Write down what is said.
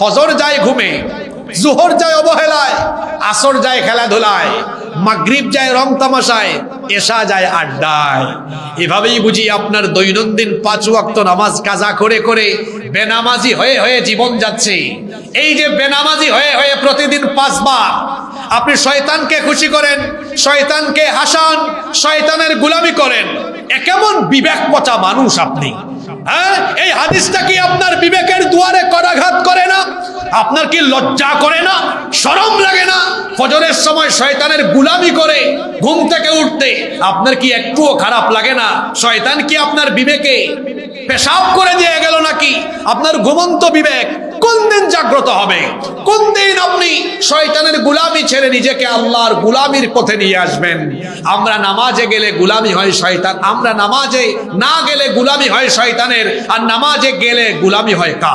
ফজর যায় ঘুমে, জোহর যায় অবহেলায়, আসর যায় খেলাধুলায়, মাগরিব যায় রং তামাশায়, এশা যায় আড্ডায়। এভাবেই বুঝি আপনার দৈনন্দিন পাঁচ ওয়াক্ত নামাজ কাজা করে করে বেনামাজি হয়ে হয়ে জীবন যাচ্ছে। এই যে বেনামাজি হয়ে হয়ে প্রতিদিন পাঁচবার, আপনি শয়তানকে খুশি করেন, শয়তানকে হাসান, শয়তানের গুলামি করেন, এ কেমন বিবেক পচা মানুষ আপনি? হ্যাঁ? এই হাদিসটা কি আপনার বিবেকের আপনার কি লজ্জা করে না? শরম লাগে না? ফজরের সময় শয়তানের গুলামি করে ঘুম থেকে উঠতে। আপনার কি একটুও খারাপ লাগে না? শয়তান কি আপনার বিবেকে পেশাব করে দিয়ে গেল নাকি? আপনার ঘুমন্ত বিবেক কোন দিন জাগ্রত হবে? কোন দিন আপনি শয়তানের গুলামি ছেড়ে নিজেকে আল্লাহর গুলামির পথে নিয়ে আসবেন? আমরা নামাজে গেলে গুলামি হয় শয়তান, আমরা নামাজে না গেলে গুলামি হয় শয়তানের, আর নামাজে গেলে গুলামি হয় কা